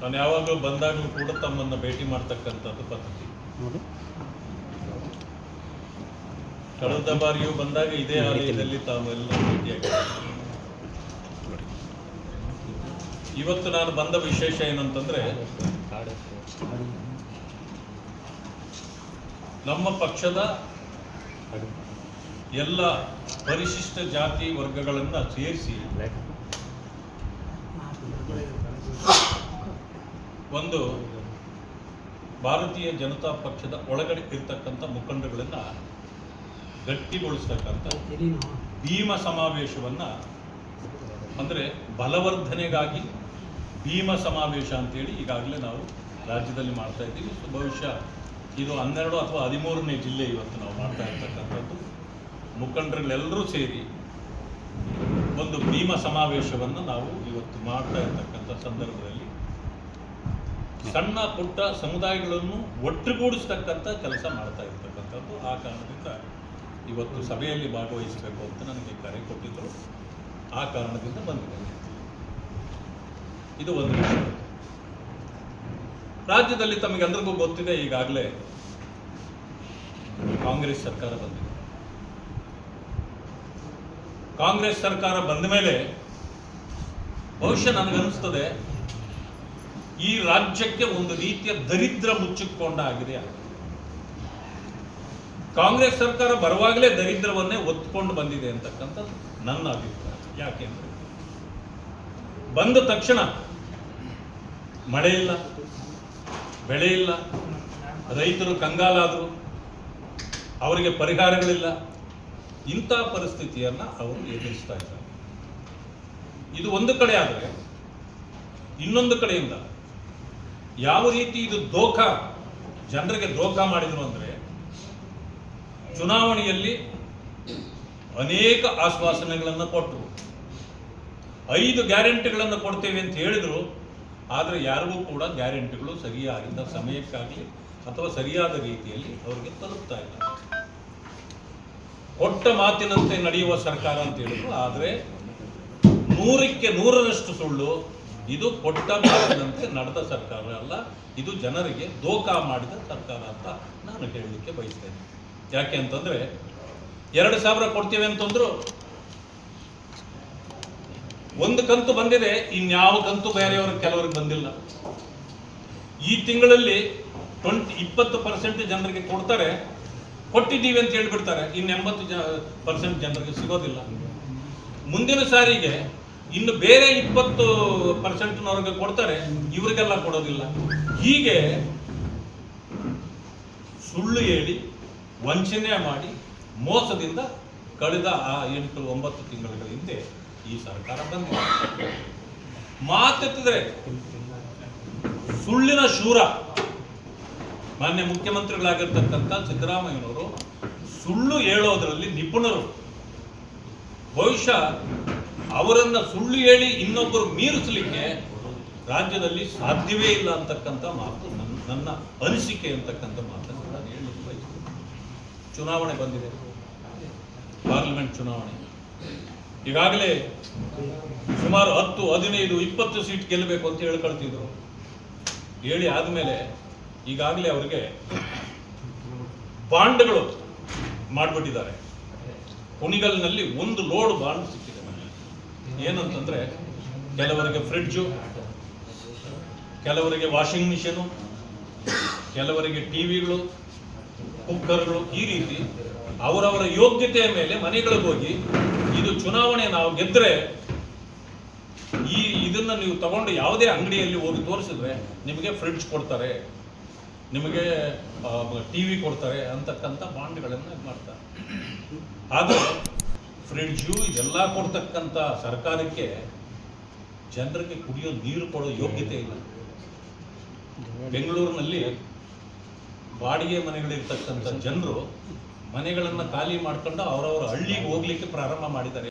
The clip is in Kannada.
ನಾನು ಯಾವಾಗಲೂ ಬಂದಾಗಲೂ ಕೂಡ ತಮ್ಮನ್ನು ಭೇಟಿ ಮಾಡ್ತಕ್ಕಂಥದ್ದು ಪದ್ಧತಿ. ಕಳೆದ ಬಾರಿಯೂ ಬಂದಾಗ ಇದೇ ಆಲಯದಲ್ಲಿ ತಾವೆಲ್ಲ ಭೇಟಿಯಾಗಿ ಇವತ್ತು ನಾನು ಬಂದ ವಿಶೇಷ ಏನಂತಂದ್ರೆ ನಮ್ಮ ಪಕ್ಷದ ಎಲ್ಲ ಪರಿಶಿಷ್ಟ ಜಾತಿ ವರ್ಗಗಳನ್ನು ಸೇರಿಸಿ ಒಂದು ಭಾರತೀಯ ಜನತಾ ಪಕ್ಷದ ಒಳಗಡೆ ಇರ್ತಕ್ಕಂಥ ಮುಖಂಡಗಳನ್ನು ಗಟ್ಟಿಗೊಳಿಸ್ತಕ್ಕಂಥ ಭೀಮ ಸಮಾವೇಶವನ್ನು, ಅಂದರೆ ಬಲವರ್ಧನೆಗಾಗಿ ಭೀಮ ಸಮಾವೇಶ ಅಂತೇಳಿ ಈಗಾಗಲೇ ನಾವು ರಾಜ್ಯದಲ್ಲಿ ಮಾಡ್ತಾ ಇದ್ದೀವಿ. ಬಹುಶಃ ಇದು ಹನ್ನೆರಡು ಅಥವಾ ಹದಿಮೂರನೇ ಜಿಲ್ಲೆ ಇವತ್ತು ನಾವು ಮಾಡ್ತಾ ಇರ್ತಕ್ಕಂಥದ್ದು. ಮುಖಂಡರುಗಳೆಲ್ಲರೂ ಸೇರಿ ಒಂದು ಭೀಮ ಸಮಾವೇಶವನ್ನು ನಾವು ಇವತ್ತು ಮಾಡ್ತಾ ಇರ್ತಕ್ಕಂಥ ಸಂದರ್ಭದಲ್ಲಿ ಸಣ್ಣ ಪುಟ್ಟ ಸಮುದಾಯಗಳನ್ನು ಒಟ್ಟುಗೂಡಿಸ್ತಕ್ಕಂಥ ಕೆಲಸ ಮಾಡ್ತಾ ಇರ್ತಕ್ಕಂಥದ್ದು ಆ ಕಾರಣದಿಂದ ಇವತ್ತು ಸಭೆಯಲ್ಲಿ ಭಾಗವಹಿಸಬೇಕು ಅಂತ ನನಗೆ ಕರೆ ಕೊಟ್ಟಿದ್ದರು ಆ ಕಾರಣದಿಂದ ಬಂದಿದ್ದೇನೆ ಇದು ಒಂದು ವಿಷಯ. ರಾಜ್ಯದಲ್ಲಿ ತಮಗೆಲ್ಲರಿಗೂ ಗೊತ್ತಿದೆ, ಈಗಾಗಲೇ ಕಾಂಗ್ರೆಸ್ ಸರ್ಕಾರ ಬಂದಿದೆ. ಕಾಂಗ್ರೆಸ್ ಸರ್ಕಾರ ಬಂದ ಮೇಲೆ ಬಹುಶಃ ನನಗನ್ನಿಸ್ತದೆ. ಈ ರಾಜ್ಯಕ್ಕೆ ಒಂದು ರೀತಿಯ ದರಿದ್ರ ಮುಚ್ಚಿಕೊಂಡ ಆಗಿದೆ ಕಾಂಗ್ರೆಸ್ ಸರ್ಕಾರ ಬರುವಾಗಲೇ ದರಿದ್ರವನ್ನೇ ಒತ್ಕೊಂಡು ಬಂದಿದೆ ಅಂತಕ್ಕಂಥದ್ದು ನನ್ನ ಅಭಿಪ್ರಾಯ. ಯಾಕೆಂದ್ರೆ ಬಂದ ತಕ್ಷಣ ಮಳೆ ಇಲ್ಲ, ಬೆಳೆ ಇಲ್ಲ, ರೈತರು ಕಂಗಾಲಾದರು, ಅವರಿಗೆ ಪರಿಹಾರಗಳಿಲ್ಲ. ಇಂಥ ಪರಿಸ್ಥಿತಿಯನ್ನು ಅವರು ಎದುರಿಸ್ತಾ ಇದ್ದಾರೆ. ಇದು ಒಂದು ಕಡೆ ಆದರೆ, ಇನ್ನೊಂದು ಕಡೆಯಿಂದ ಯಾವ ರೀತಿ ಇದು ದೋಖ ಜನರಿಗೆ ದೋಖ ಮಾಡಿದ್ರು ಅಂದ್ರೆ ಚುನಾವಣೆಯಲ್ಲಿ ಅನೇಕ ಆಶ್ವಾಸನೆಗಳನ್ನು ಕೊಟ್ಟರು ಐದು ಗ್ಯಾರಂಟಿಗಳನ್ನು ಕೊಡ್ತೇವೆ ಅಂತ ಹೇಳಿದ್ರು. ಆದರೆ ಯಾರಿಗೂ ಕೂಡ ಗ್ಯಾರಂಟಿಗಳು ಸರಿಯಾದ ಸಮಯಕ್ಕಾಗಲಿ ಅಥವಾ ಸರಿಯಾದ ರೀತಿಯಲ್ಲಿ ಅವರಿಗೆ ತಲುಪ್ತಾ ಇಲ್ಲ. ಕೊಟ್ಟ ಮಾತಿನಂತೆ ನಡೆಯುವ ಸರ್ಕಾರ ಅಂತ ಹೇಳಿದ್ರು. ಆದರೆ ನೂರಕ್ಕೆ ನೂರರಷ್ಟು ಸುಳ್ಳು ಇದು ಕೊಟ್ಟ ಮಾಡಿದಂತೆ ನಡೆದ ಸರ್ಕಾರ ಅಲ್ಲ, ಇದು ಜನರಿಗೆ ದೋಖಾ ಮಾಡಿದ ಸರ್ಕಾರ ಅಂತ ನಾನು ಹೇಳಲಿಕ್ಕೆ ಬಯಸ್ತೇನೆ. ಯಾಕೆ ಅಂತಂದ್ರೆ, ಎರಡು ಸಾವಿರ ಕೊಡ್ತೀವಿ ಅಂತಂದ್ರು ಒಂದು ಕಂತು ಬಂದಿದೆ, ಇನ್ಯಾವ ಕಂತು ಬೇರೆಯವರು ಕೆಲವರಿಗೆ ಬಂದಿಲ್ಲ. ಈ ತಿಂಗಳಲ್ಲಿ ಟ್ವೆಂಟಿ, ಇಪ್ಪತ್ತು ಪರ್ಸೆಂಟ್ ಜನರಿಗೆ ಕೊಡ್ತಾರೆ, ಕೊಟ್ಟಿದ್ದೀವಿ ಅಂತ ಹೇಳ್ಬಿಡ್ತಾರೆ, ಇನ್ನು ಎಂಬತ್ತು ಜ, ಪರ್ಸೆಂಟ್ ಜನರಿಗೆ ಸಿಗೋದಿಲ್ಲ. ಮುಂದಿನ ಸಾರಿಗೆ ಇನ್ನು ಬೇರೆ ಇಪ್ಪತ್ತು ಪರ್ಸೆಂಟ್ನವ್ರಿಗೆ ಕೊಡ್ತಾರೆ, ಇವರಿಗೆಲ್ಲ ಕೊಡೋದಿಲ್ಲ. ಹೀಗೆ ಸುಳ್ಳು ಹೇಳಿ, ವಂಚನೆ ಮಾಡಿ, ಮೋಸದಿಂದ ಕಳೆದ ಆ ಎಂಟು, ಒಂಬತ್ತು ತಿಂಗಳ ಹಿಂದೆ ಈ ಸರ್ಕಾರ ಬಂದಿದೆ. ಮಾತೆತ್ತಿದ್ರೆ ಸುಳ್ಳಿನ ಶೂರ. ಮಾನ್ಯ ಮುಖ್ಯಮಂತ್ರಿಗಳಾಗಿರ್ತಕ್ಕಂಥ ಸಿದ್ದರಾಮಯ್ಯನವರು ಸುಳ್ಳು ಹೇಳೋದರಲ್ಲಿ ನಿಪುಣರು. ಬಹುಶಃ ಅವರನ್ನ ಸುಳ್ಳು ಹೇಳಿ ಇನ್ನೊಬ್ಬರು ಮೀರಿಸಲಿಕ್ಕೆ ರಾಜ್ಯದಲ್ಲಿ ಸಾಧ್ಯವೇ ಇಲ್ಲ ಅಂತಕ್ಕಂಥ ಮಾತು ನನ್ನ ನನ್ನ ಅನಿಸಿಕೆ ಅಂತಕ್ಕಂಥ ಮಾತನ್ನು ನಾನು ಹೇಳಲಿಕ್ಕೆ ಬಯಸ್ತೇನೆ. ಚುನಾವಣೆ ಬಂದಿದೆ. ಪಾರ್ಲಿಮೆಂಟ್ ಚುನಾವಣೆ. ಈಗಾಗಲೇ ಸುಮಾರು ಹತ್ತು, ಹದಿನೈದು, ಇಪ್ಪತ್ತು ಸೀಟ್ ಗೆಲ್ಲಬೇಕು ಅಂತ ಹೇಳ್ಕೊಳ್ತಿದ್ರು. ಹೇಳಿ ಆದಮೇಲೆ ಈಗಾಗಲೇ ಅವರಿಗೆ ಬಾಂಡ್ಗಳು ಮಾಡಿಬಿಟ್ಟಿದ್ದಾರೆ. ಕುಣಿಗಲ್ನಲ್ಲಿ ಒಂದು ಲೋಡ್ ಬಾಂಡ್ ಸಿಕ್ಕಿದೆ. ಏನಂತಂದ್ರೆ ಕೆಲವರಿಗೆ ಫ್ರಿಡ್ಜು, ಕೆಲವರಿಗೆ ವಾಷಿಂಗ್ ಮಿಷಿನು, ಕೆಲವರಿಗೆ ಟಿವಿಗಳು, ಕುಕ್ಕರ್ಗಳು ಈ ರೀತಿ ಅವರವರ ಯೋಗ್ಯತೆಯ ಮೇಲೆ ಮನೆಗಳಿಗೆ ಹೋಗಿ ಇದು ಚುನಾವಣೆ ನಾವು ಗೆದ್ದರೆ ಈ ಇದನ್ನ ನೀವು ತಗೊಂಡು ಯಾವುದೇ ಅಂಗಡಿಯಲ್ಲಿ ಹೋಗಿ ತೋರಿಸಿದ್ರೆ ನಿಮಗೆ ಫ್ರಿಡ್ಜ್ ಕೊಡ್ತಾರೆ, ನಿಮಗೆ ಟಿವಿ ಕೊಡ್ತಾರೆ ಅಂತಕ್ಕಂಥ ಬಾಂಡ್ಗಳನ್ನು ಮಾಡ್ತಾರೆ ಆದರೆ ಫ್ರಿಡ್ಜು ಇದೆಲ್ಲ ಕೊಡ್ತಕ್ಕಂಥ ಸರ್ಕಾರಕ್ಕೆ ಜನರಿಗೆ ಕುಡಿಯೋ ನೀರು ಕೊಡೋ ಯೋಗ್ಯತೆ ಇಲ್ಲ. ಬೆಂಗಳೂರಿನಲ್ಲಿ ಬಾಡಿಗೆ ಮನೆಗಳಿರ್ತಕ್ಕಂಥ ಜನರು ಮನೆಗಳನ್ನು ಖಾಲಿ ಮಾಡ್ಕೊಂಡು ಅವರವರ ಹಳ್ಳಿಗೆ ಹೋಗ್ಲಿಕ್ಕೆ ಪ್ರಾರಂಭ ಮಾಡಿದ್ದಾರೆ.